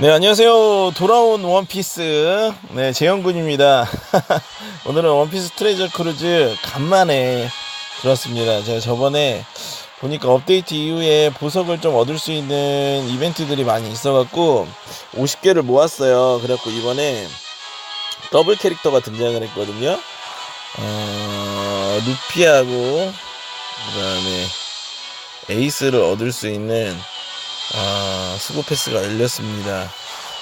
네, 안녕하세요. 돌아온 원피스. 네, 재영군입니다. 오늘은 원피스 트레저 크루즈 간만에 들었습니다. 제가 저번에 보니까 업데이트 이후에 보석을 좀 얻을 수 있는 이벤트들이 많이 있어갖고 50개를 모았어요. 그래갖고 이번에 더블 캐릭터가 등장을 했거든요. 어, 루피하고 그 다음에 에이스를 얻을 수 있는 아, 수고 패스가 열렸습니다.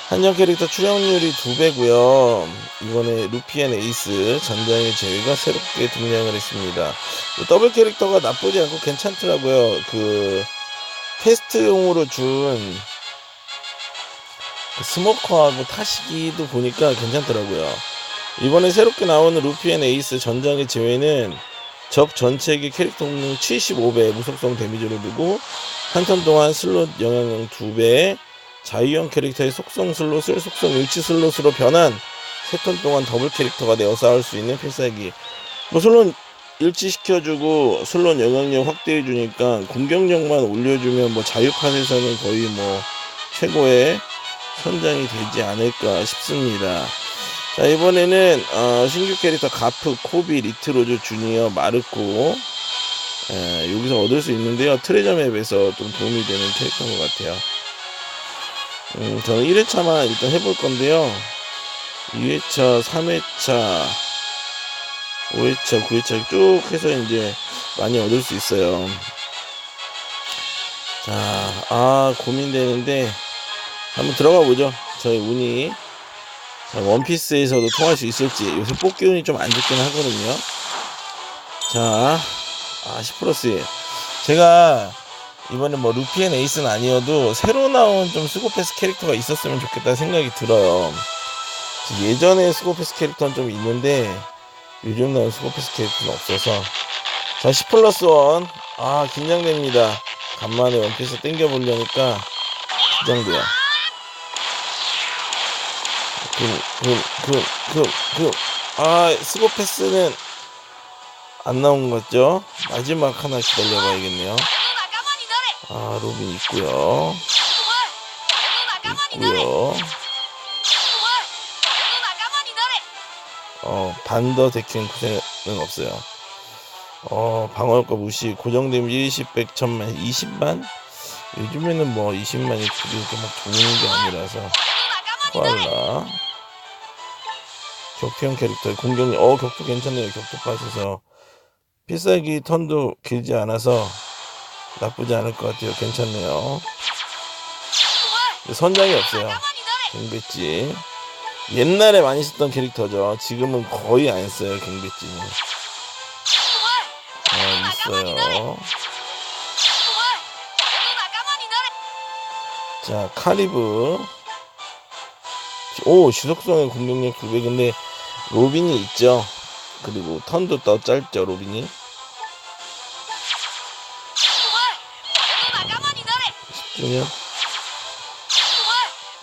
한정 캐릭터 출연률이 두 배고요. 이번에 루피앤 에이스 전장의 제외가 새롭게 등장을 했습니다. 이 더블 캐릭터가 나쁘지 않고 괜찮더라고요. 그 테스트용으로 준그 스모커하고 타시기도 보니까 괜찮더라고요. 이번에 새롭게 나오는 루피앤 에이스 전장의 제외는 적 전체에게 캐릭터 공능 75배 무속성 데미지를 두고 한턴 동안 슬롯 영향력 2배 자유형 캐릭터의 속성 슬롯을 속성 일치 슬롯으로 변한 세 턴 동안 더블 캐릭터가 되어 싸울 수 있는 필살기 뭐 슬롯 일치시켜주고 슬롯 영향력 확대해주니까 공격력만 올려주면 뭐 자유판에서는 거의 뭐 최고의 선장이 되지 않을까 싶습니다. 자 이번에는 어, 신규 캐릭터 가프, 코비, 리트로즈, 주니어, 마르코 에, 여기서 얻을 수 있는데요. 트레저 맵에서 좀 도움이 되는 캐릭터인 것 같아요. 음, 저는 1회차만 일단 해볼 건데요. 2회차, 3회차, 5회차, 9회차 쭉 해서 이제 많이 얻을 수 있어요. 자, 아, 고민되는데, 한번 들어가 보죠. 저희 운이. 자, 원피스에서도 통할 수 있을지. 요새 뽑기 운이 좀 안 좋긴 하거든요. 자, 아, 10플러스. 제가 이번에 뭐 루피앤 에이스는 아니어도 새로 나온 좀 스고패스 캐릭터가 있었으면 좋겠다 생각이 들어요. 예전에 스고패스 캐릭터는 좀 있는데 요즘 나온 스고패스 캐릭터는 없어서 자, 10 플러스 1. 아, 긴장됩니다. 간만에 원피스 땡겨보려니까 긴장돼요. 금, 금, 금, 금, 금. 아, 스고 패스는 안 나온 것 같죠? 마지막 하나 기다려봐야겠네요. 아, 로빈 있고요. 있고요. 어, 반더 데킹 구세는 없어요. 어, 방어효과 무시, 고정 데미지 20, 100, 1000만, 20만? 요즘에는 뭐 20만이 그렇게 막 좋은 게 아니라서. 코알라. 격투형 캐릭터, 공격력, 어, 격투 괜찮네요. 격투 팟에서. 필살기 턴도 길지 않아서 나쁘지 않을 것 같아요. 괜찮네요. 선장이 없어요. 경배지. 옛날에 많이 쓰던 캐릭터죠. 지금은 거의 안 써요. 경배지는. 어, 있어요. 자, 카리브. 오, 지속성의 공격력 900. 근데 로빈이 있죠. 그리고 턴도 더 짧죠, 로빈이. 10주년.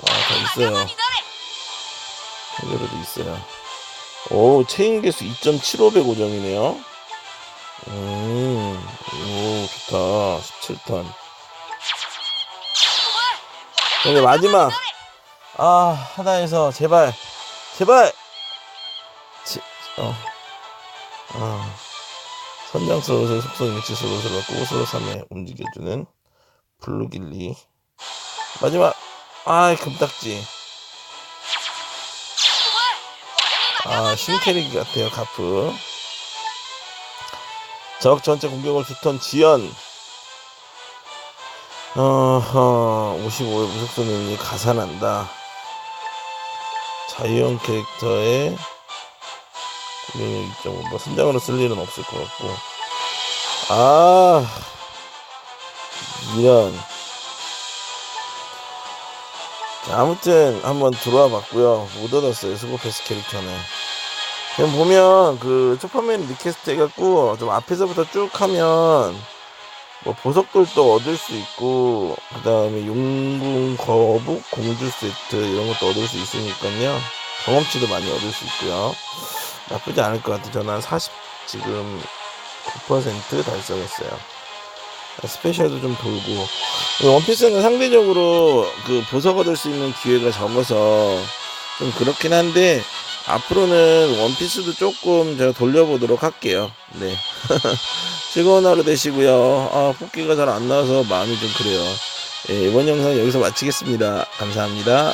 아, 다 있어요. 그대로도 있어요. 오, 체인 개수 2.75배 고정이네요. 음, 오, 좋다. 17턴. 근데 마지막. 아, 하나에서 제발, 제발! 제, 어. 아. 선장 슬롯을 속성 슬롯을 바꾸고 슬롯 3에 움직여주는 블루길리. 마지막! 아이, 금딱지. 아, 신캐릭 같아요, 가프. 적 전체 공격을 두턴 지연. 어허, 55의 무속성 능력이 가산한다. 자유형 캐릭터의 공격력 2.5. 뭐, 선장으로 쓸 일은 없을 것 같고. 아, 이런. 자, 아무튼 한번 들어와 봤고요. 못 얻었어요. 수고패스 캐릭터는. 그냥 보면 그 초파맨 리퀘스트 해갖고 좀 앞에서부터 쭉 하면 뭐 보석들도 얻을 수 있고 그 다음에 용궁 거북 공주 세트 이런 것도 얻을 수 있으니까요. 경험치도 많이 얻을 수 있고요. 나쁘지 않을 것 같아요. 저는 한 40 지금 9% 달성했어요. 스페셜도 좀 돌고 원피스는 상대적으로 그 보석 얻을 수 있는 기회가 적어서 좀 그렇긴 한데 앞으로는 원피스도 조금 제가 돌려보도록 할게요. 네. 즐거운 하루 되시고요. 아, 뽑기가 잘 안 나와서 마음이 좀 그래요. 예, 이번 영상 여기서 마치겠습니다. 감사합니다.